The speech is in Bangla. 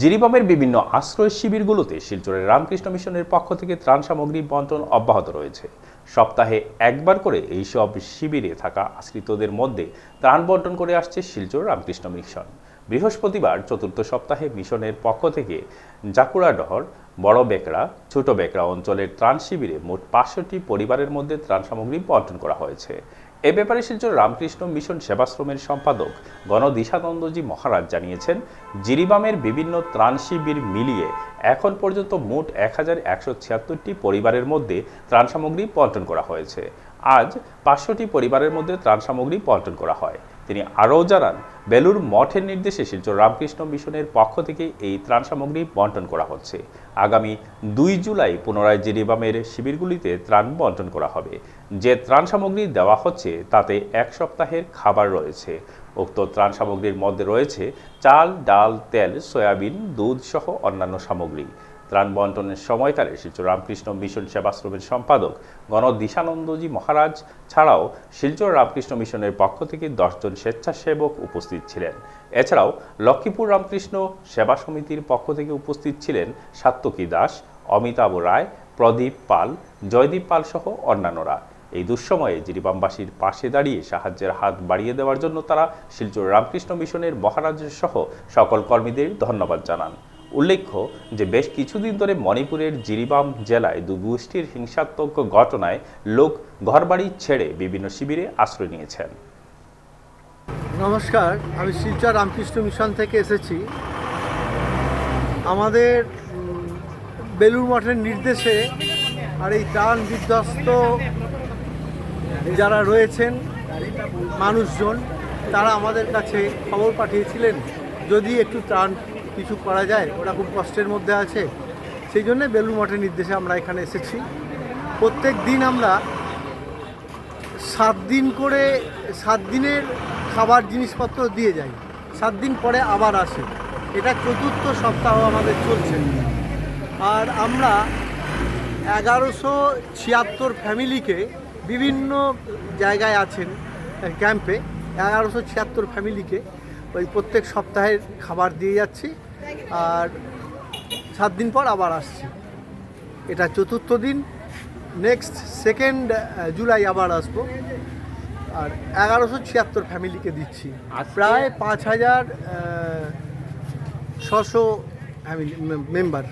জিরিবামের বিভিন্ন আশ্রয় শিবিরগুলোতে শিলচরের রামকৃষ্ণ মিশনের পক্ষ থেকে ত্রাণ সামগ্রী বন্টন অব্যাহত রয়েছে। সপ্তাহে একবার করে এইসব শিবিরে থাকা আশ্রিতদের মধ্যে ত্রাণ বন্টন করে আসছে শিলচর রামকৃষ্ণ মিশন। বৃহস্পতিবার চতুর্থ সপ্তাহে মিশনের পক্ষ থেকে জাকুড়াডহর বড় বেকড়া ছোট বেকড়া অঞ্চলের ত্রাণ শিবিরে মোট পাঁচশোটি পরিবারের মধ্যে ত্রাণ সামগ্রী বন্টন করা হয়েছে। এ ব্যাপারে শিলচর রামকৃষ্ণ মিশন সেবাশ্রমের সম্পাদক গণদিশানন্দজি মহারাজ জানিয়েছেন, জিরিবামের বিভিন্ন ত্রাণ শিবির মিলিয়ে এখন পর্যন্ত মোট এক হাজার একশো ছিয়াত্তরটি পরিবারের মধ্যে ত্রাণ সামগ্রী বন্টন করা হয়েছে। আজ পাঁচশোটি পরিবারের মধ্যে ত্রাণ সামগ্রী বন্টন করা হয়। তিনি আরও জানান বেলুর মঠের নির্দেশে শিলচর রামকৃষ্ণ মিশনের পক্ষ থেকে এই ত্রাণ সামগ্রী বন্টন করা হচ্ছে। আগামী দুই জুলাই পুনরায় জিরিবামের শিবিরগুলিতে ত্রাণ বন্টন করা হবে। যে ত্রাণ সামগ্রী দেওয়া হচ্ছে, তাতে এক সপ্তাহের খাবার রয়েছে। উক্ত ত্রাণ সামগ্রীর মধ্যে রয়েছে চাল, ডাল, তেল, সয়াবিন দুধ সহ অন্যান্য সামগ্রী। ত্রাণ বন্টনের সময়কালে শিলচর রামকৃষ্ণ মিশন সেবাশ্রমের সম্পাদক গণদিশানন্দজি মহারাজ ছাড়াও শিলচর রামকৃষ্ণ মিশনের পক্ষ থেকে দশজন স্বেচ্ছাসেবক উপস্থিত ছিলেন। এছাড়াও লক্ষ্মীপুর রামকৃষ্ণ সেবা সমিতির পক্ষ থেকে উপস্থিত ছিলেন সাত্তকী দাস, অমিতাভ রায়, প্রদীপ পাল, জয়দীপ পাল সহ অন্যান্যরা। এই দুঃসময়ে জিরিবামবাসীর পাশে দাঁড়িয়ে সাহায্যের হাত বাড়িয়ে দেওয়ার জন্য তারা শিলচর রামকৃষ্ণ মিশনের মহারাজ সহ সকল কর্মীদের ধন্যবাদ জানান। উল্লেখ্য যে বেশ কিছুদিন ধরে মণিপুরের জিরিবাম জেলায় দুগোষ্ঠীর হিংসাত্মক ঘটনায় লোক ঘরবাড়ি ছেড়ে বিভিন্ন শিবিরে আশ্রয় নিয়েছেন। নমস্কার, আমি শিলচর রামকৃষ্ণ মিশন থেকে এসেছি। আমাদের বেলুর মঠের নির্দেশে আর এই ত্রাণ বিধ্বস্ত যারা রয়েছেন, মানুষজন, তারা আমাদের কাছে খবর পাঠিয়েছিলেন, যদি একটু ত্রাণ কিছু করা যায়, ওরা খুব কষ্টের মধ্যে আছে। সেই জন্যে বেলুর মঠের নির্দেশে আমরা এখানে এসেছি। প্রত্যেক দিন আমরা সাত দিন করে, সাত দিনের খাবার জিনিসপত্র দিয়ে যাই। সাত দিন পরে আবার আসে। এটা চতুর্থ সপ্তাহ আমাদের চলছে। আর আমরা এগারোশো ছিয়াত্তর ফ্যামিলিকে বিভিন্ন জায়গায় আছেন ক্যাম্পে। এগারোশো ছিয়াত্তর ফ্যামিলিকে ওই প্রত্যেক সপ্তাহের খাবার দিয়ে যাচ্ছি। আর সাত দিন পর আবার আসছি। এটা চতুর্থ দিন। নেক্সট সেকেন্ড জুলাই আবার আসব। আর এগারোশো ছিয়াত্তর ফ্যামিলিকে দিচ্ছি। প্রায় পাঁচ হাজার ছশো ফ্যামিলি মেম্বার